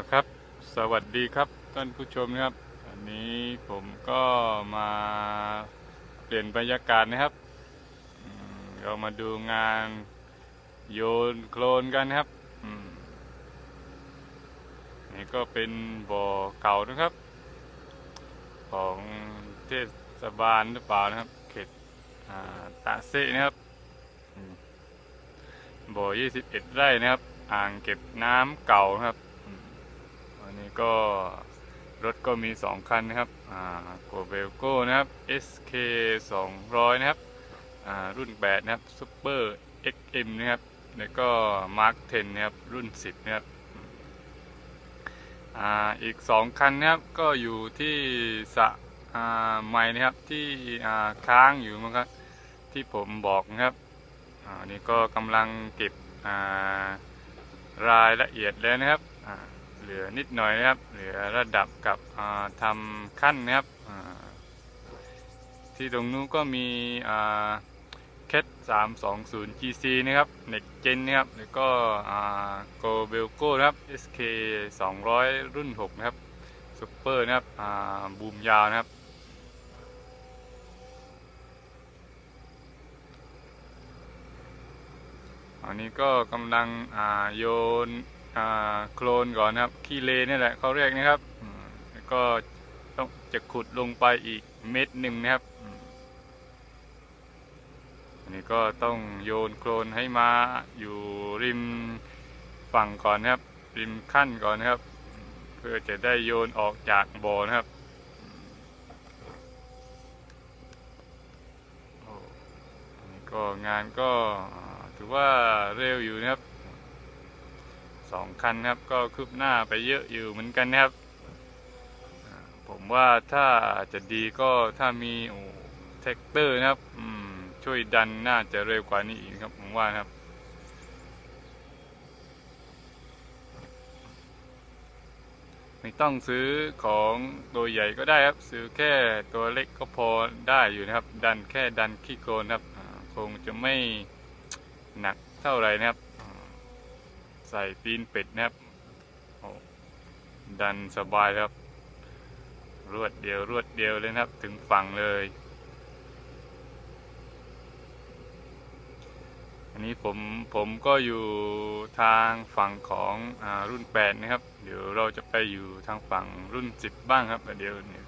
นะครับ สวัสดีครับท่านผู้ชมนะครับ อันนี้ผมก็มาเปลี่ยนบรรยากาศนะครับ เรามาดูงานโยนโคลนกันนะครับนี่ก็เป็นบ่อเก่านะครับ ของเทศบาลหรือเปล่านะครับ เขตตาเซนะครับอืมบ่อ 21 ไร่นะครับ อ่างเก็บน้ำเก่านะครับ ก็รถก็มีสองคันนะครับอ่าโกเบลโก้นะครับ SK 200 นะครับอ่ารุ่น 8 นะครับ Super XM นะครับแล้วก็ Mark 10 นะครับ รุ่น 10 นะครับอ่าอีกสองคันนะครับก็อยู่ที่สะอ่าใหม่นะครับที่อ่าค้างอยู่มั้งครับที่ผมบอกนะครับอ่าอันนี้ก็กำลังเก็บอ่ารายละเอียดแล้วนะครับ ลือนิดหน่อยนะครับ เหลือระดับกับทำขั้นนะครับที่ตรงนู้นก็มีแคท320 GC นะครับเน็กเจนนะครับแล้วก็โกเบลโก้นะครับ SK 200 รุ่น 6 นะครับซุปเปอร์นะครับบูมยาวนะครับอันนี้ก็กำลังโยน โคลนก่อนนะครับขี้เลนี่แหละเขาเรียกนะครับแล้วก็ต้องจะขุดลงไปอีกเม็ดหนึ่งนะครับอันนี้ก็ต้องโยนโคลนให้มาอยู่ริมฝั่งก่อนนะครับ ริมขั้นก่อนนะครับ เพื่อจะได้โยนออกจากบ่อนะครับอันนี้ก็งานก็ถือว่าเร็วอยู่นะครับ สองคันครับก็คืบหน้าไปเยอะอยู่เหมือนกันนะครับ ผมว่าถ้าจะดีก็ถ้ามีโอ้แท็กเตอร์นะครับช่วยดันน่าจะเร็วกว่านี้อีกครับผมว่านะครับไม่ต้องซื้อของตัวใหญ่ก็ได้ครับ ซื้อแค่ตัวเล็กก็พอได้อยู่นะครับ ดันแค่ดันขี้โคลนครับ คงจะไม่หนักเท่าไหร่นะครับ ใส่ตีนเป็ดนะครับดันสบายครับ รวดเดียวรวดเดียวเลยนะครับ ถึงฝั่งเลย อันนี้ผมผมก็อยู่ทางฝั่งของอรุ่น 8 นะครับ เดี๋ยวเราจะไปอยู่ทางฝั่งรุ่น 10 บ้างครับเดี๋ยวนี้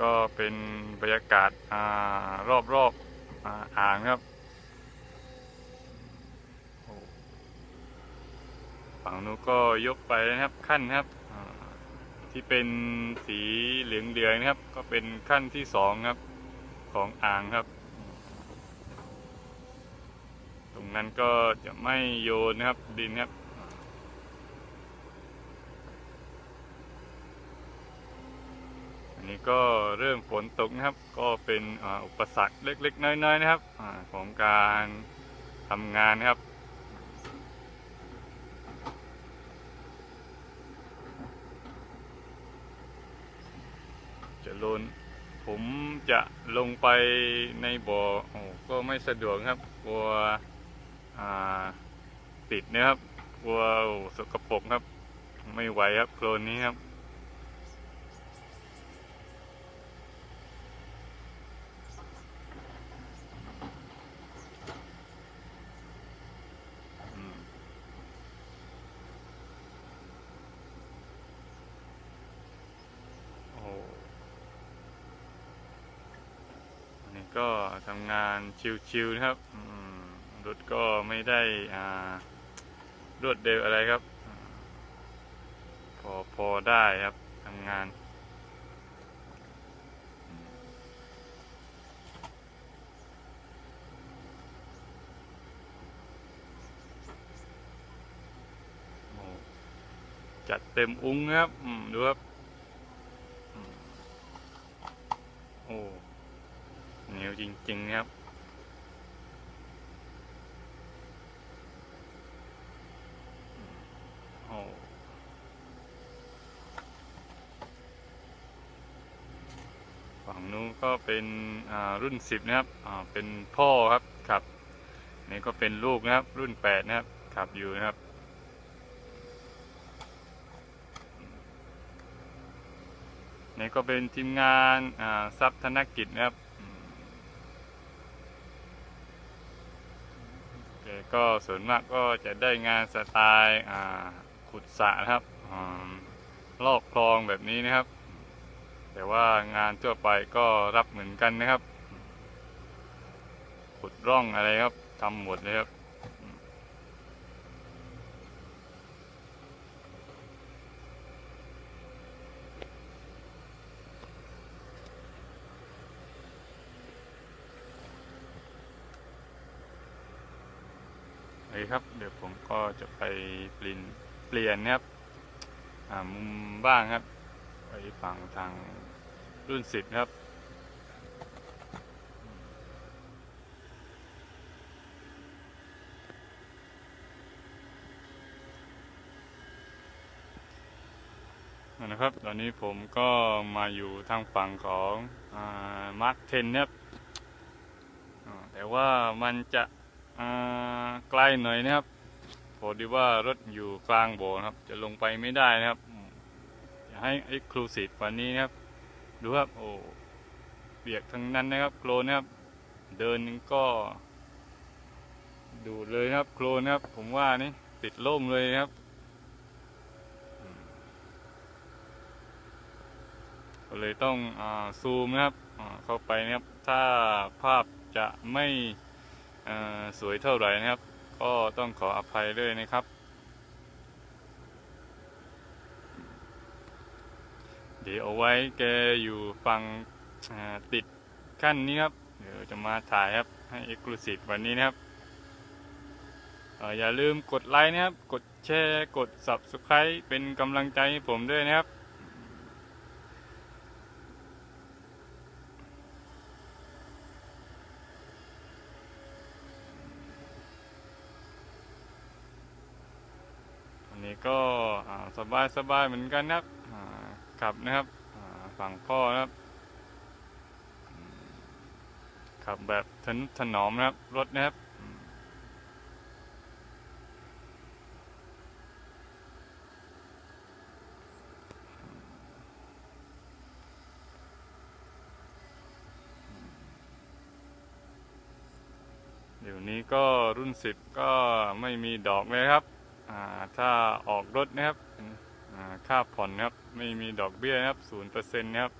ก็เป็นบรรยากาศอารอบรอบๆออ่างครับโอ้ ฝั่งนู้นก็ยกไปนะครับขั้นนะครับที่เป็นสีเหลืองเดืองนะครับ ก็เป็นขั้นที่สองครับของอ่างครับ ตรงนั้นก็จะไม่โยนนะครับดินครับอันนี้ก็เริ่มฝนตกนะครับ ก็เป็นอุปสรรคเล็กๆ น้อยๆนะครับของการทำงานนะครับ จะลนผมจะลงไปในบ่อโอ้ก็ไม่สะดวกครับกลัวติดนะครับกลัวสกปรกครับ ไม่ไหวครับโคลนนี้ครับ อืมโอ้ อันนี้ ก็ทำงานชิวๆนะครับรถก็ไม่ได้รวดเร็วอะไรครับ พอพอได้ครับทำงานจัดเต็มอุ้งครับดูครับอืมโอ้ เหนียวจริงๆนะครับ โอ้ฝั่งนู้นก็เป็นรุ่นสิบนะครับเป็นพ่อครับครับ นี่ก็เป็นลูกนะครับ รุ่นแปดนะครับ ขับอยู่นะครับนี่ก็เป็นทีมงานทรัพย์ธนกิจนะครับอืมแก็ส่วนมากก็จะได้งานสไตล์ขุดสระนะครับอลอกคลองแบบนี้นะครับ แต่ว่างานทั่วไปก็รับเหมือนกันนะครับ ขุดร่องอะไรครับทำหมดเลยครับ อเคครับ เดี๋ยวผมก็จะไปเปลี่ยนเปลี่ยนนะครับมุมบ้างครับไปฝั่งทางรุ่นสิบครับนะครับ ตอนนี้ผมก็มาอยู่ทางฝั่งของมาร์คเทนนะครับแต่ว่ามันจะ ไกลหน่อยนะครับพอดีว่ารถอยู่กลางโบนะครับ จะลงไปไม่ได้นะครับอยากให้เอ็กซ์คลูซีฟกว่านี้นะครับ ดูครับโอ้เบียกทั้งนั้นนะครับโคลนนะครับ เดินก็ดูเลยนะครับ โคลนนะครับ ผมว่านี่ติดล่มเลยนะครับก็เลยต้องอซูมนะครับเข้าไปนะครับ ถ้าภาพจะไม่ สวยเท่าไหร่นะครับ ก็ต้องขออภัยด้วยนะครับ เดี๋ยวเอาไว้แกอยู่ฟังติดขั้นนี้ครับ เดี๋ยวจะมาถ่ายครับ ให้เอกลูซีฟวันนี้นะครับเอ่ออย่าลืมกดไลค์นะครับ กดแชร์ กด Subscribe เป็นกำลังใจให้ผมด้วยนะครับ นี้ก็สบายสบายเหมือนกันนะครับขับนะครับฝั่งพ่อนะครับขับแบบทนถนอมนะครับรถนะครับเดี๋ยวนี้ก็รุ่นสิบก็ไม่มีดอกเลยครับ ถ้าออกรถนะครับค่าผ่อนนะครับไม่มีดอกเบี้ยนะครับศูนย์เปอร์เซ็นต์นะครับ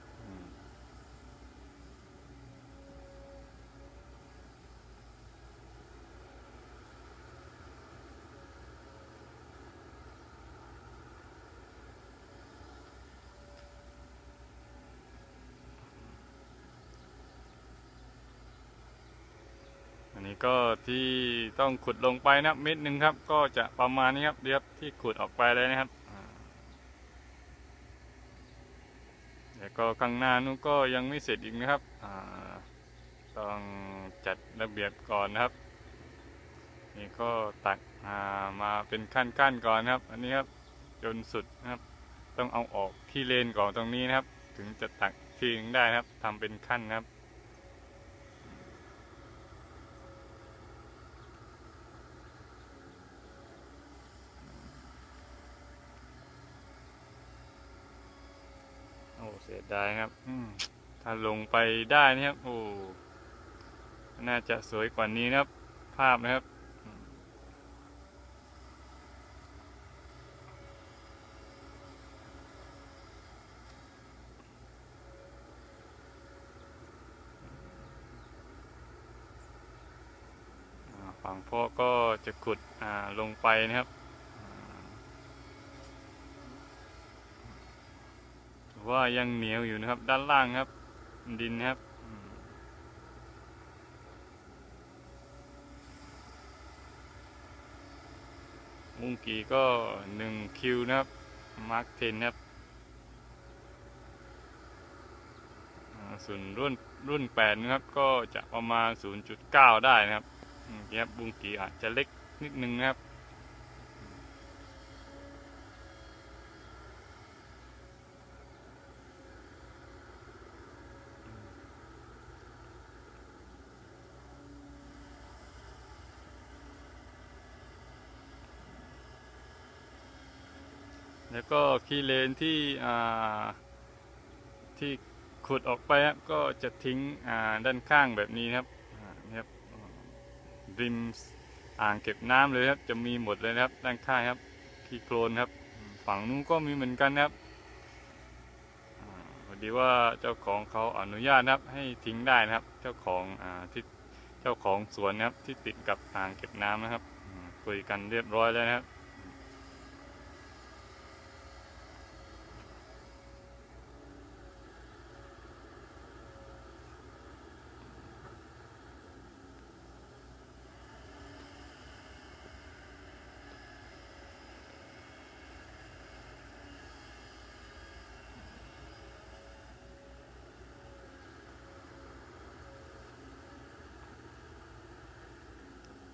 ก็ที่ต้องขุดลงไปนับเม็ดหนึ่งครับ ก็จะประมาณนี้ครับเรียบที่ขุดออกไปเลยนะครับอ่าแต่ก็ข้างหน้านู้นก็ยังไม่เสร็จอีกนะครับต้องจัดระเบียบก่อนนะครับนี่ก็ตักามาเป็นขั้นๆก่อนนะครับ อันนี้ครับจนสุดนะครับ ต้องเอาออกที่เลนก่อนตรงนี้นะครับ ถึงจะตักทีนึงได้นะครับทำเป็นขั้นนะครับ โอ้เสีย ดายครับอืมถ้าลงไปได้นะครับ โอ้ น่าจะสวยกว่านี้นะครับ ภาพนะครับอืมอ่าฝั่งพ่อก็จะขุดอ่าลงไปนะครับ ว่ายังเหนียวอยู่นะครับ ด้านล่างครับ ดินนะครับมุงกีก็หนึ่งคิวนะครับ มาร์คเทนนะครับส่วนรุ่นรุ่นแปดนะครับก็จะประมาณ 0.9 ได้นะครับอืมครับบุงกีอาจจะเล็กนิดนึงนะครับ แล้วก็คีเลนที่ที่ขุดออกไปครับก็จะทิ้งด้านข้างแบบนี้ครับนี่ครับริมอ่างเก็บน้ำเลยครับ จะมีหมดเลยครับด้านข้างครับขี้โคลนครับ ฝั่งนู้นก็มีเหมือนกันครับพอดีว่าเจ้าของเขาอนุญาตครับ ให้ทิ้งได้นะครับ เจ้าของอที่เจ้าของสวนนะครับที่ติดกับอ่างเก็บน้ำนะครับ คุยกันเรียบร้อยแล้วนะครับ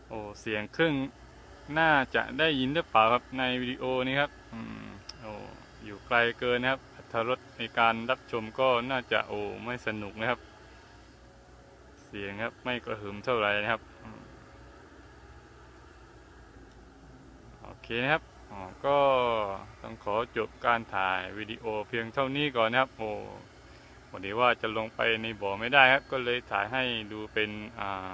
โอ้เสียงเครื่องน่าจะได้ยินหรือเปล่าครับในวิดีโอนี้ครับอืมโอ้อยู่ไกลเกินนะครับอรรถรสในการรับชมก็น่าจะโอ้ไม่สนุกนะครับ เสียงครับไม่กระหึ่มเท่าไหร่นะครับอโอเคนะครับอ๋อก็ต้องขอจบการถ่ายวิดีโอเพียงเท่านี้ก่อนนะครับโอ้วันนี้ว่าจะลงไปในบ่อไม่ได้ครับ ก็เลยถ่ายให้ดูเป็นอ่า